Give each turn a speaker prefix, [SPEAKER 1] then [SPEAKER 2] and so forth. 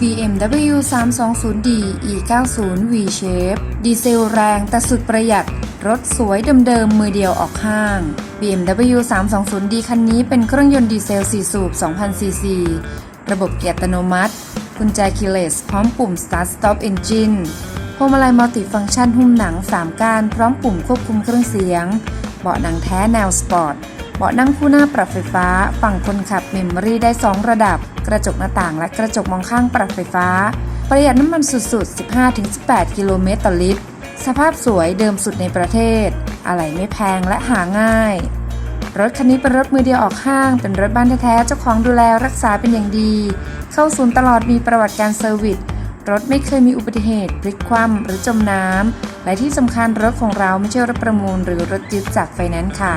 [SPEAKER 1] BMW 320D E90 V Shape ดีเซลแรงแต่สุดประหยัด รถสวยเดิมๆมือเดียวออกห้าง BMW 320D คันนี้เป็นเครื่องยนต์ดีเซล 4 สูบ 2,000ซีซีระบบเกียร์อัตโนมัติ กุญแจคีเลสพร้อมปุ่ม Start Stop Engine พวงมาลัยมัลติฟังก์ชันหุ้มหนัง 3ก้านพร้อมปุ่มควบคุมเครื่องเสียง เบาะหนังแท้แนวสปอร์ต เบาะนั่งคู่หน้าปรับไฟฟ้า ฝั่งคนขับเมมโมรี่ได้ 2 ระดับ กระจกหน้าต่างและกระจกมองข้างปรับไฟฟ้า ประหยัดน้ำมันสุดๆ 15-18 กิโลเมตรต่อลิตร สภาพสวยเดิมสุดในประเทศ อะไหล่ไม่แพงและหาง่าย รถคันนี้เป็นรถมือเดียวออกห้าง เป็นรถบ้านแท้ๆ เจ้าของดูแลรักษาเป็นอย่างดี เข้าศูนย์ตลอดมีประวัติการเซอร์วิส รถไม่เคยมีอุบัติเหตุพลิกคว่ำหรือจมน้ำและที่สำคัญรถของเราไม่ใช่รถประมูลหรือรถยึดจากไฟแนนซ์ค่ะ